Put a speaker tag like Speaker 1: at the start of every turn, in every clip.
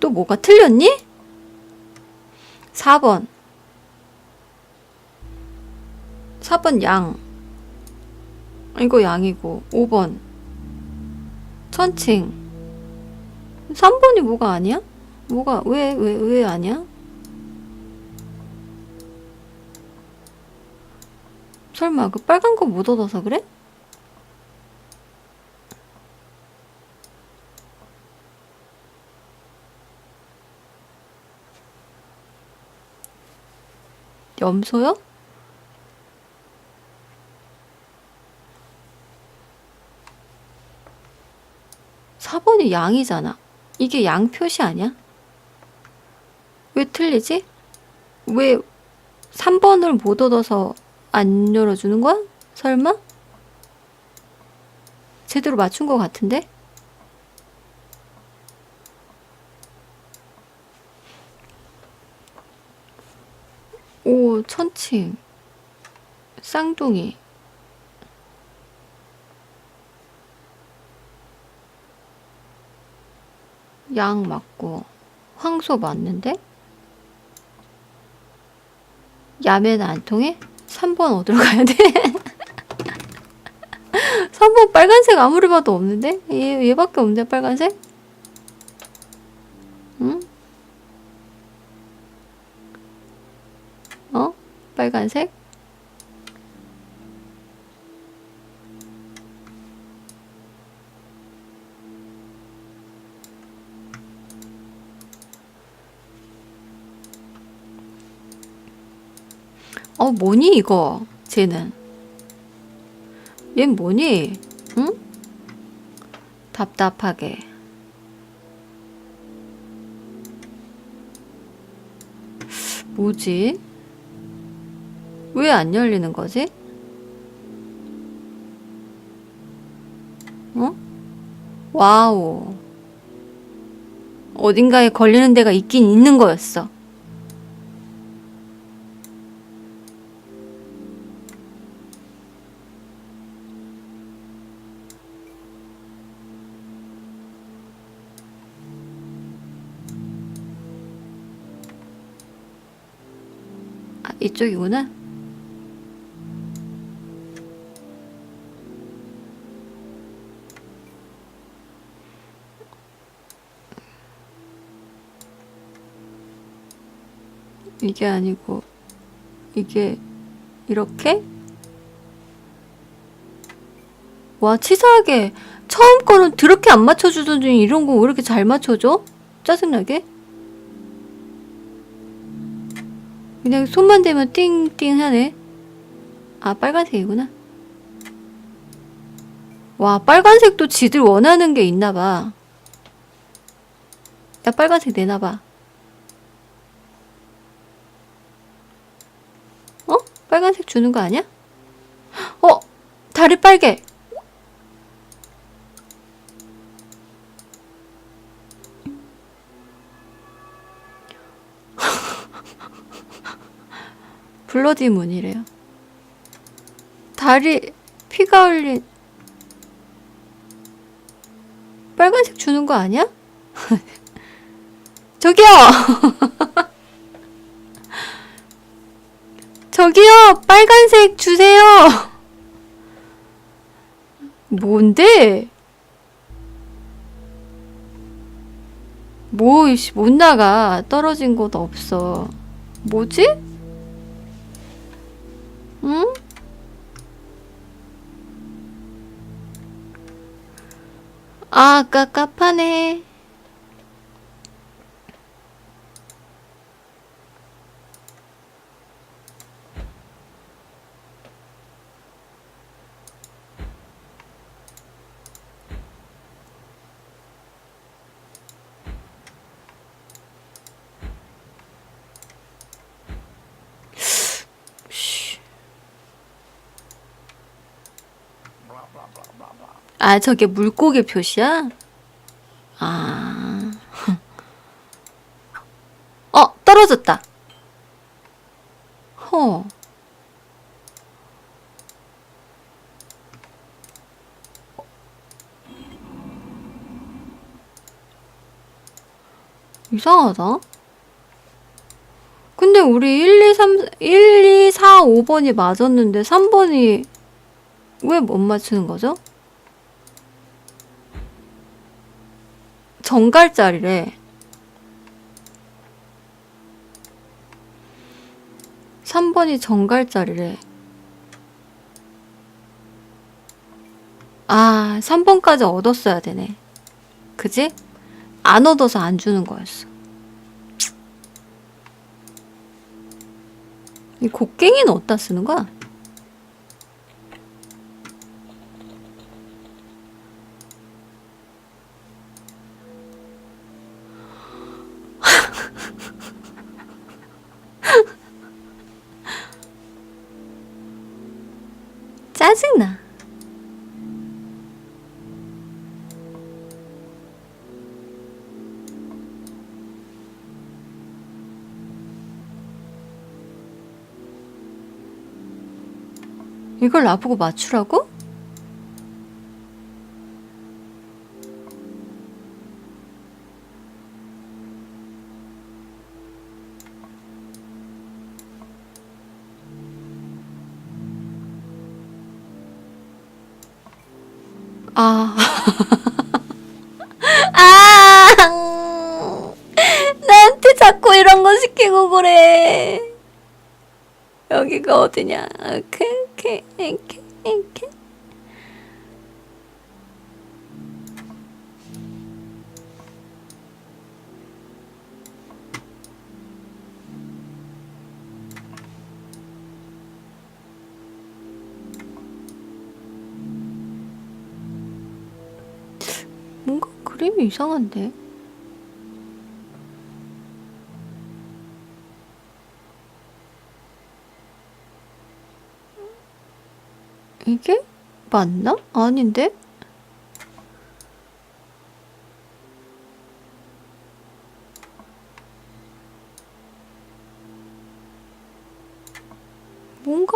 Speaker 1: 또 뭐가 틀렸니? 4번. 4번 양. 이거 양이고. 5번. 천칭. 3번이 뭐가 아니야? 뭐가, 왜, 왜, 왜 아니야? 설마 그 빨간 거 못 얻어서 그래? 염소요? 사번이 양이잖아. 이게 양 표시 아니야? 왜 틀리지? 왜 3번을 못 얻어서 안 열어주는 거야? 설마? 제대로 맞춘 것 같은데? 오, 천칭. 쌍둥이. 양 맞고. 황소 맞는데? 야매는 안 통해? 3번 어디로 가야 돼? 3번 빨간색 아무리 봐도 없는데? 얘, 얘밖에 없는데, 빨간색? 빨간색? 어, 뭐니, 이거? 쟤는. 얜 뭐니? 응? 답답하게. 뭐지? 왜 안 열리는 거지? 어? 와우. 어딘가에 걸리는 데가 있긴 있는 거였어. 아, 이쪽이구나. 이게 아니고 이게 이렇게? 와 치사하게 처음 거는 그렇게 안 맞춰주더니 이런 거 왜 이렇게 잘 맞춰줘? 짜증나게? 그냥 손만 대면 띵띵 하네. 아, 빨간색이구나. 와, 빨간색도 지들 원하는 게 있나 봐. 야, 빨간색 내놔 봐. 어? 빨간색 주는 거 아니야? 어? 다리 빨개. 블러디 문이래요. 다리 피가 흘린 빨간색 주는 거 아니야? 저기요! 저기요! 빨간색 주세요! 뭔데? 뭐, 이씨, 못 나가. 떨어진 곳 없어. 뭐지? 응? 아, 깝깝하네. 아, 저게 물고기 표시야? 아. 어, 떨어졌다. 허. 이상하다. 근데 우리 1, 2, 3, 1, 2, 4, 5번이 맞았는데 3번이 왜 못 맞추는 거죠? 정갈자리래. 3번이 정갈자리래. 아, 3번까지 얻었어야 되네. 그지? 안 얻어서 안 주는 거였어. 이 곡괭이는 어디다 쓰는 거야? 짜증나. 이걸 나보고 맞추라고? 그래. 여기가 어디냐? 오케이, 오케이, 오케이, 오케이. 뭔가 그림이 이상한데? 이게 맞나? 아닌데? 뭔가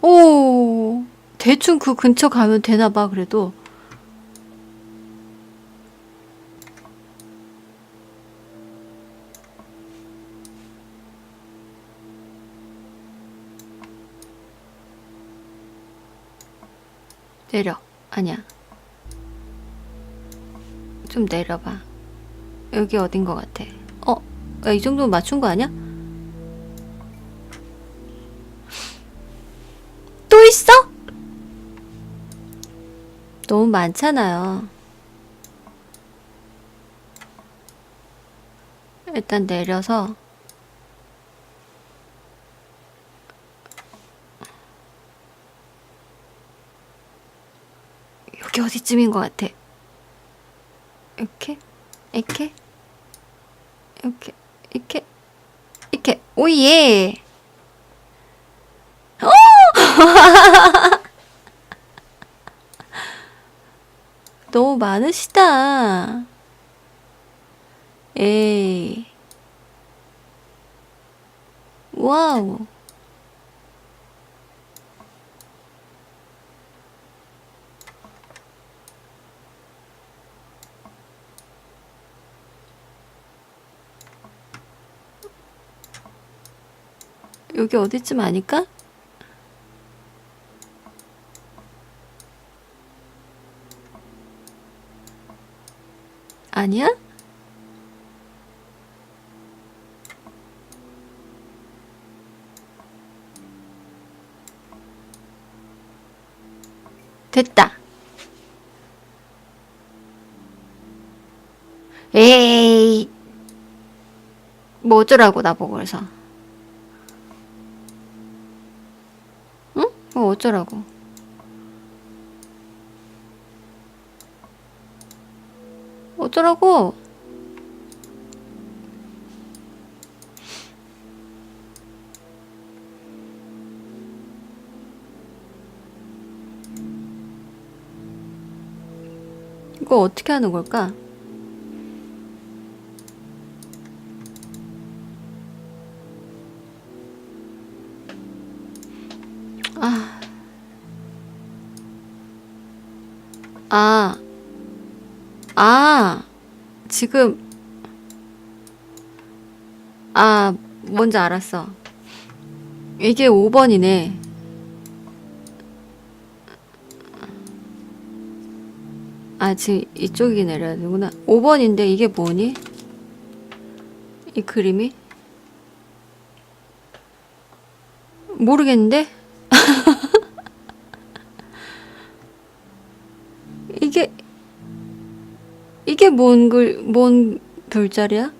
Speaker 1: 오 대충 그 근처 가면 되나 봐 그래도 내려 아니야 좀 내려봐 여기 어딘 것 같아 어? 야, 이 정도면 맞춘 거 아니야? 또 있어? 너무 많잖아요 일단 내려서 어디쯤인 것 같아. 이렇게, 이렇게, 이렇게, 이렇게, 이렇게. 오예. 어! 너무 많으시다. 에이. 와우. 여기 어디쯤 아닐까? 아니야? 됐다. 에이. 뭐 어쩌라고 나보고 그래서. 응? 뭐 어쩌라고. 어쩌라고. 이거 어떻게 하는 걸까? 지금, 아, 뭔지 알았어. 이게 5번이네. 아, 지금 이쪽이 내려야 되구나. 5번인데 이게 뭐니? 이 그림이? 모르겠는데? 뭔 글, 뭔 별자리야?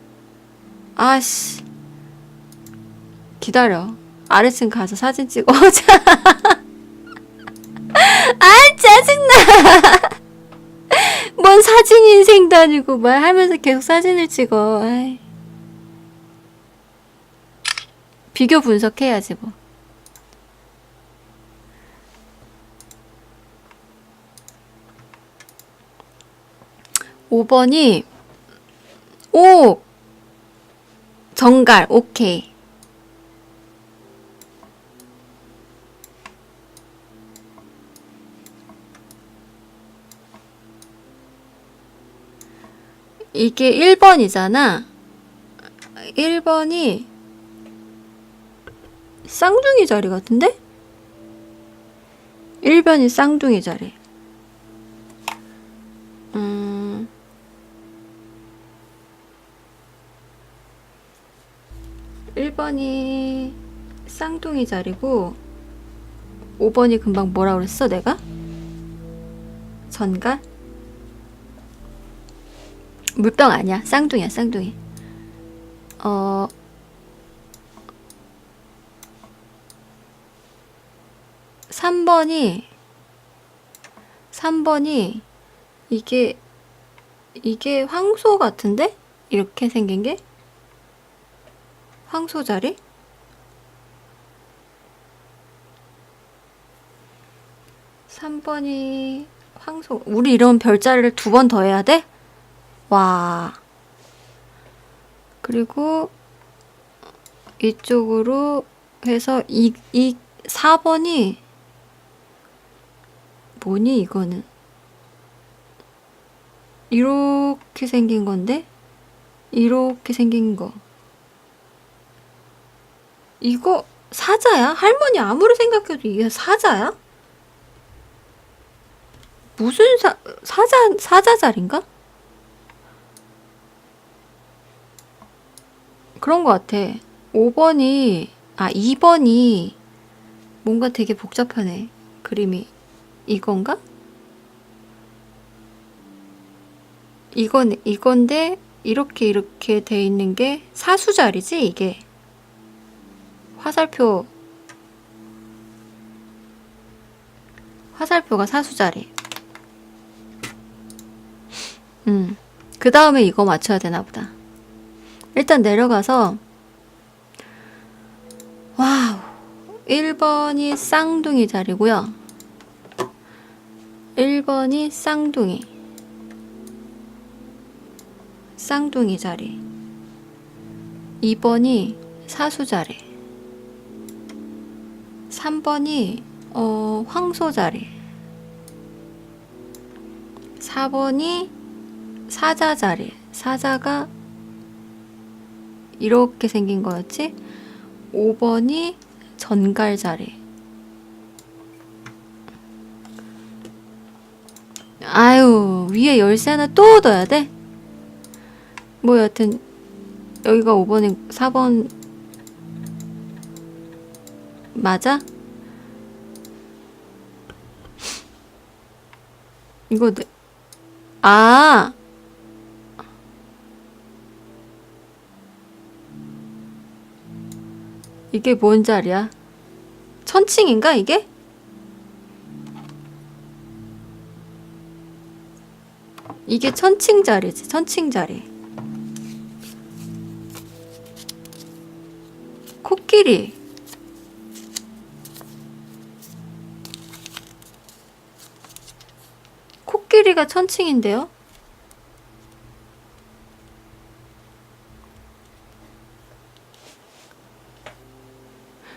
Speaker 1: 아씨. 기다려. 아래층 가서 사진 찍어. 아, 짜증나! 뭔 사진 인생도 아니고 말 하면서 계속 사진을 찍어. 아이. 비교 분석해야지 뭐. 오번이 오! 정갈, 오케이. 이게 1번이잖아. 1번이 쌍둥이 자리 같은데? 1번이 쌍둥이 자리. 음. 일번이 쌍둥이 자리고 5번이 금방 뭐라 그랬어 내가? 전갈? 물병 아니야 쌍둥이야 쌍둥이 어 3번이 3번이 이게 이게 황소 같은데? 이렇게 생긴 게? 황소 자리? 삼번이 황소. 우리 이런 별자리를 두 번 더 해야 돼? 와. 그리고 이쪽으로 해서 이, 이 4번이 뭐니 이거는? 이렇게 생긴 건데? 이렇게 생긴 거. 이거 사자야? 할머니 아무리 생각해도 이게 사자야? 무슨 사, 사자, 사자자리인가? 그런 것 같아. 5번이, 아, 2번이 뭔가 되게 복잡하네. 그림이. 이건가? 이건, 이건데, 이렇게 이렇게 돼 있는 게 사수자리지, 이게. 화살표 화살표가 사수자리. 음. 그 다음에 이거 맞춰야 되나 보다. 일단 내려가서 와우. 1번이 쌍둥이 자리고요. 1번이 쌍둥이. 쌍둥이 자리. 2번이 사수 자리. 3번이 어, 황소 자리. 4번이 사자 자리. 사자가 이렇게 생긴 거였지? 5번이 전갈 자리. 아유, 위에 열쇠 하나 또 넣어야 돼? 뭐 여튼 여기가 5번이 4번 맞아? 이거 내... 아 이게 뭔 자리야? 천칭인가 이게? 이게 천칭 자리지 천칭 자리 코끼리 삐뚤이가 천칭인데요?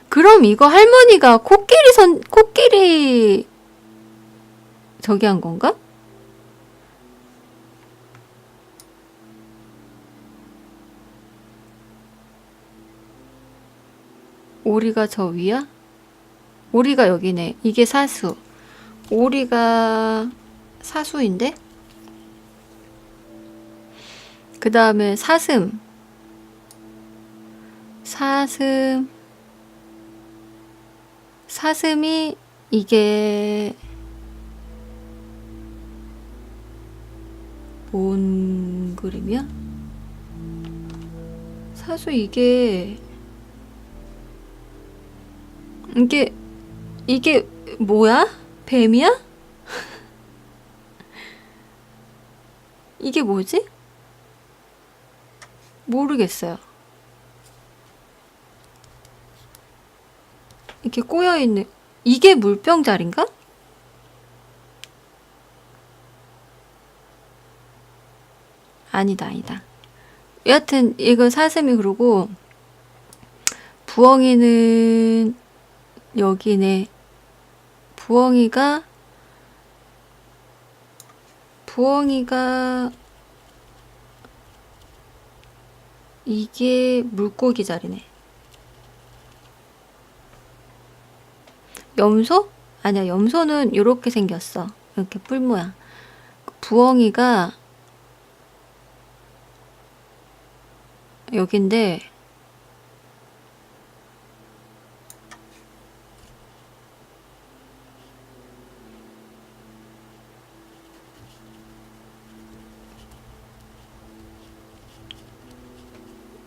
Speaker 1: 그럼 이거 할머니가 코끼리 선, 코끼리, 저기 한 건가? 오리가 저 위야? 오리가 여기네. 이게 사수. 오리가 사수인데? 그 다음에 사슴. 사슴. 사슴이 이게 뭔 그림이야? 사수 이게 이게 이게 뭐야? 뱀이야? 이게 뭐지? 모르겠어요. 이렇게 꼬여 있는 이게 물병자리인가? 아니다, 아니다. 여하튼 이거 사슴이 그러고 부엉이는 여기네. 부엉이가 부엉이가 이게 물고기 자리네. 염소? 아니야, 염소는 이렇게 생겼어. 이렇게 뿔 모양. 부엉이가 여긴데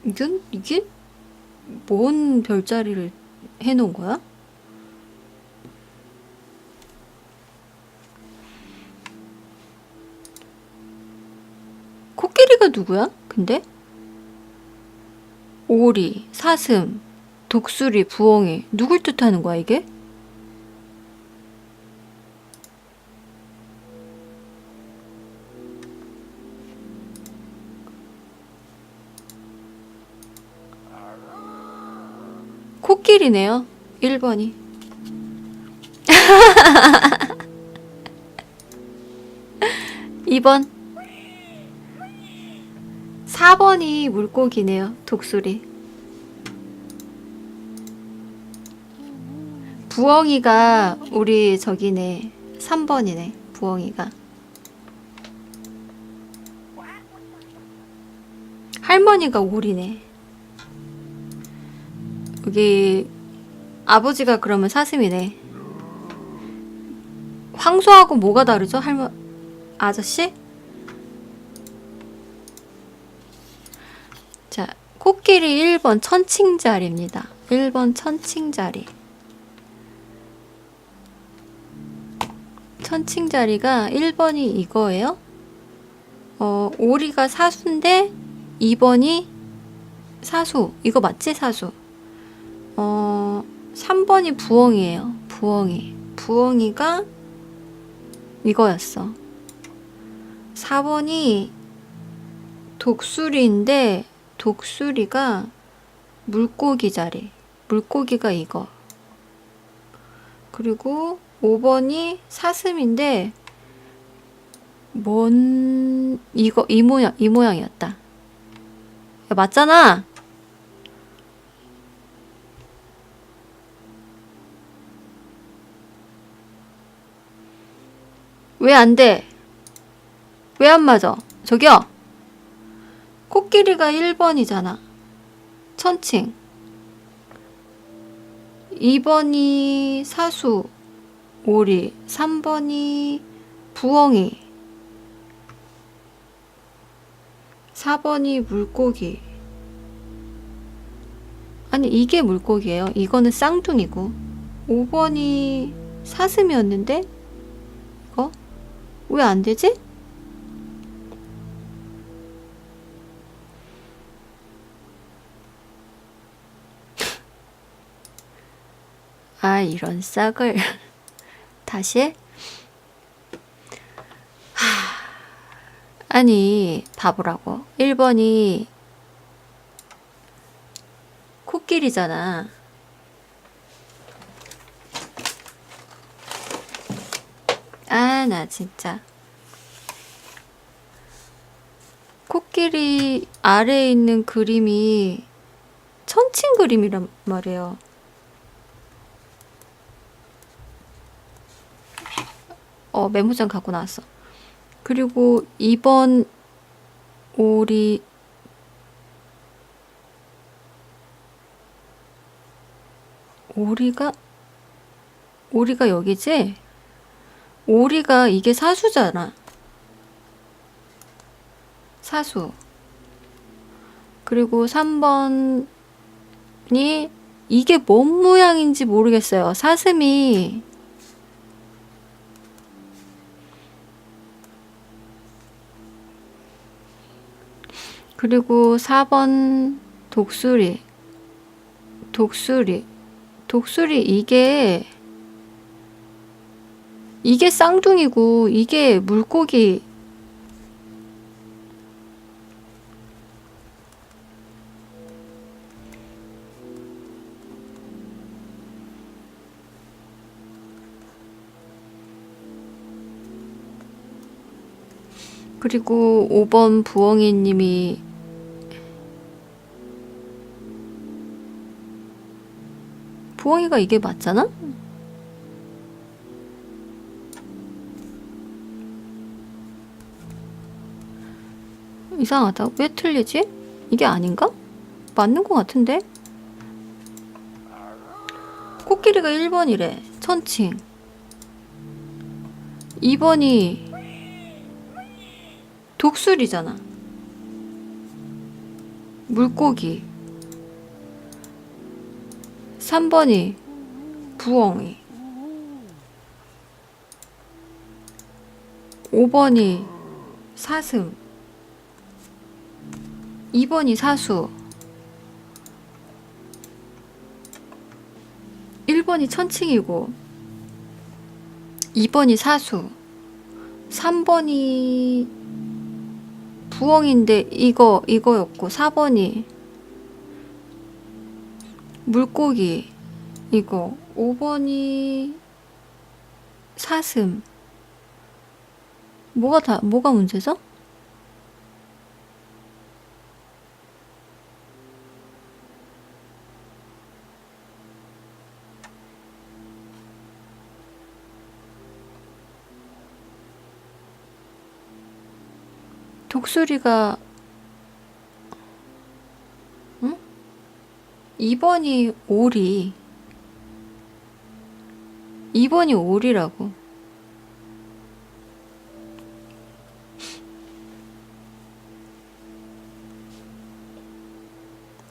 Speaker 1: 이건 이게 뭔 별자리를 해놓은 거야? 코끼리가 누구야? 근데? 오리, 사슴, 독수리, 부엉이 누굴 뜻하는 거야 이게? 코끼리네요. 1번이. 2번. 4번이 물고기네요. 독수리. 부엉이가 우리 저기네. 3번이네. 부엉이가. 할머니가 오리네. 여기 아버지가 그러면 사슴이네. 황소하고 뭐가 다르죠? 할머 아저씨? 자, 코끼리 1번 천칭자리입니다. 1번 천칭자리. 천칭자리가 1번이 이거예요. 어, 오리가 사수인데 2번이 사수. 이거 맞지? 사수. 어, 3번이 부엉이에요. 부엉이. 부엉이가 이거였어. 4번이 독수리인데 독수리가 물고기 자리. 물고기가 이거. 그리고 5번이 사슴인데 뭔 이거 이 모양 이 모양이었다. 야, 맞잖아. 왜 안 돼? 왜 안 맞아? 저기요. 코끼리가 1번이잖아. 천칭. 2번이 사수, 오리. 3번이 부엉이. 4번이 물고기. 아니, 이게 물고기예요. 이거는 쌍둥이고. 5번이 사슴이었는데? 왜 안 되지? 아, 이런 싹을. 다시 해? 하... 아니, 바보라고. 1번이 코끼리잖아. 희한하나 진짜. 코끼리 아래에 있는 그림이 천칭 그림이란 말이에요. 어 메모장 갖고 나왔어. 그리고 이번 오리 오리가 오리가 여기지? 오리가 이게 사수잖아. 사수. 그리고 3번이 이게 뭔 모양인지 모르겠어요. 사슴이 그리고 4번 독수리. 독수리. 독수리 이게 이게 쌍둥이고 이게 물고기 그리고 5번 부엉이 님이 부엉이가 이게 맞잖아? 이상하다. 왜 틀리지? 이게 아닌가? 맞는 것 같은데? 코끼리가 1번이래. 천칭. 2번이 독수리잖아. 물고기. 3번이 부엉이. 5번이 사슴. 2번이 사수. 1번이 천칭이고 2번이 사수. 3번이 부엉인데 이거 이거였고 4번이 물고기 이거 5번이 사슴 뭐가 다 뭐가 문제죠? 독수리가 응? 2번이 오리 2번이 오리라고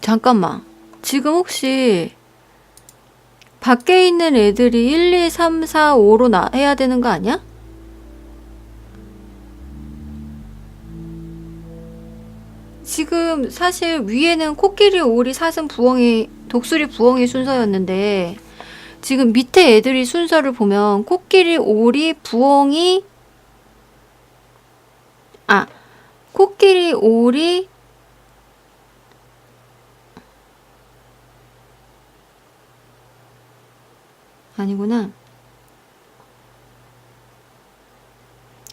Speaker 1: 잠깐만 지금 혹시 밖에 있는 애들이 1, 2, 3, 4, 5로 나 해야 되는 거 아니야? 지금 사실 위에는 코끼리, 오리, 사슴, 부엉이, 독수리, 부엉이 순서였는데 지금 밑에 애들이 순서를 보면 코끼리, 오리, 부엉이 아 코끼리, 오리 아니구나.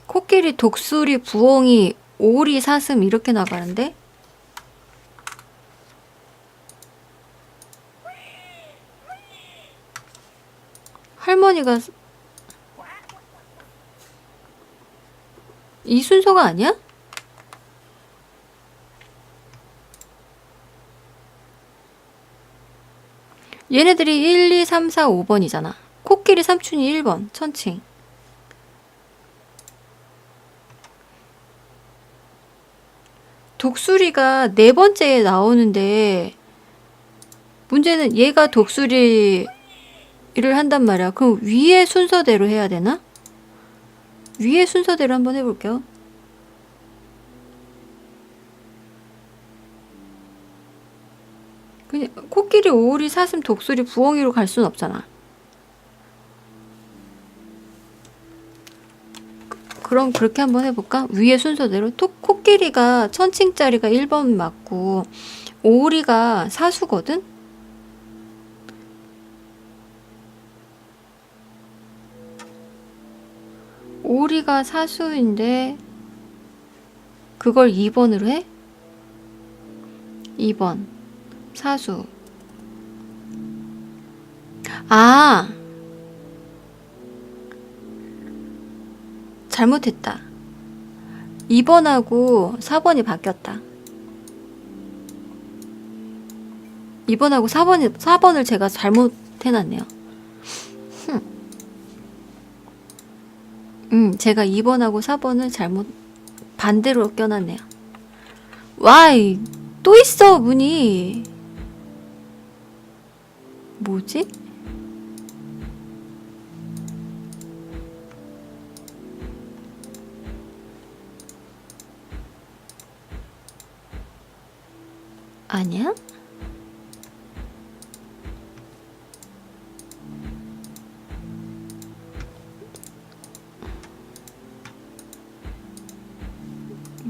Speaker 1: 코끼리, 독수리, 부엉이, 오리, 사슴 이렇게 나가는데 할머니가 이 순서가 아니야? 얘네들이 1, 2, 3, 4, 5번이잖아. 코끼리 삼촌이 1번, 천칭. 독수리가 네 번째에 나오는데 문제는 얘가 독수리 를 한단 말이야. 그럼 위에 순서대로 해야 되나? 위에 순서대로 한번 해볼게요. 그냥 코끼리, 오리, 사슴, 독수리, 부엉이로 갈 순 없잖아. 그럼 그렇게 한번 해볼까? 위에 순서대로 토, 코끼리가 천칭짜리가 1번 맞고 오리가 사수거든? 오리가 사수인데 그걸 2번으로 해? 2번 사수 아 잘못했다. 2번하고 4번이 바뀌었다. 2번하고 4번이, 4번을 제가 잘못 해놨네요. 흠. 음, 제가 2번하고 4번을 잘못, 반대로 껴놨네요. 와이, 또 있어, 문이. 뭐지? 아니야?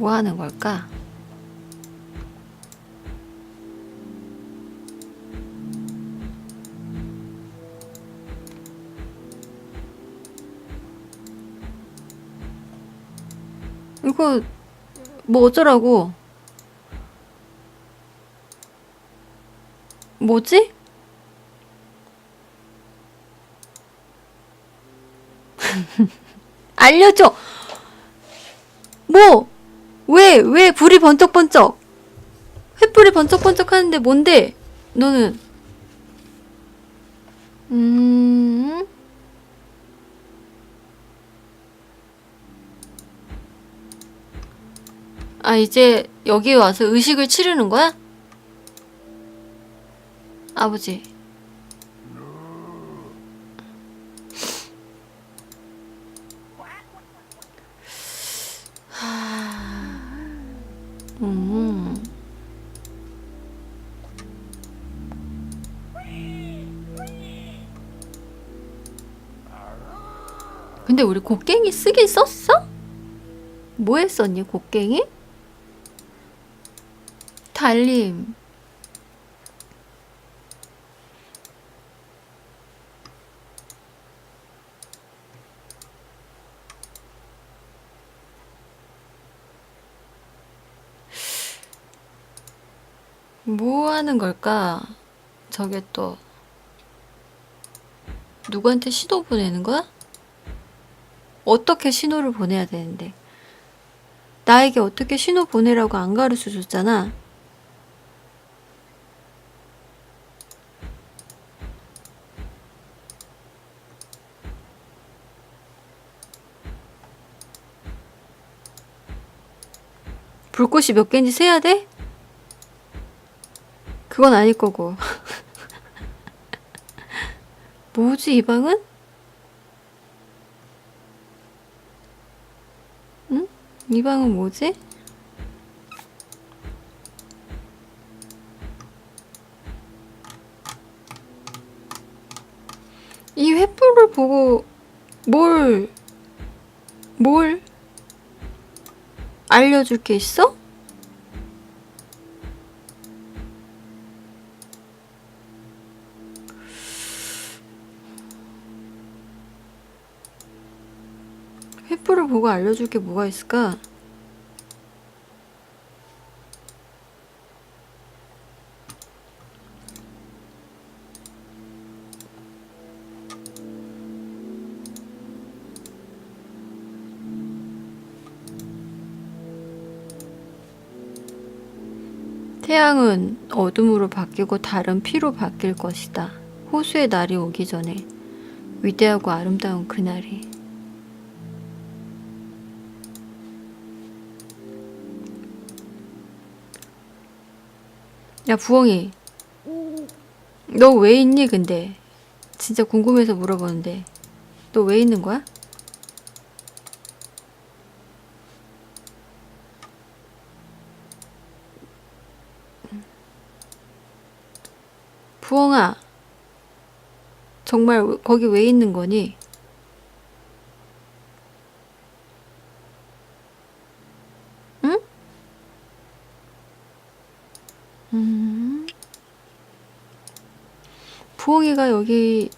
Speaker 1: 뭐 하는 걸까? 이거 뭐 어쩌라고? 뭐지? 알려줘! 뭐? 왜, 왜 불이 번쩍번쩍? 횃불이 번쩍번쩍 하는데 뭔데? 너는? 음. 아, 이제 여기 와서 의식을 치르는 거야? 아버지. 근데 우리 곡괭이 쓰긴 썼어? 뭐 했었니, 곡괭이? 달림. 뭐 하는 걸까? 저게 또 누구한테 신호 보내는 거야? 어떻게 신호를 보내야 되는데? 나에게 어떻게 신호 보내라고 안 가르쳐 줬잖아. 불꽃이 몇 개인지 세야 돼? 그건 아닐 거고. 뭐지, 이 방은? 응? 이 방은 뭐지? 이 횃불을 보고 뭘, 뭘 알려줄 게 있어? 보고 알려줄 게 뭐가 있을까? 태양은 어둠으로 바뀌고 다른 피로 바뀔 것이다. 호수의 날이 오기 전에 위대하고 아름다운 그날이. 야, 부엉이. 너 왜 있니, 근데? 진짜 궁금해서 물어보는데. 너 왜 있는 거야? 부엉아. 정말 거기 왜 있는 거니? 음. 부엉이가 여기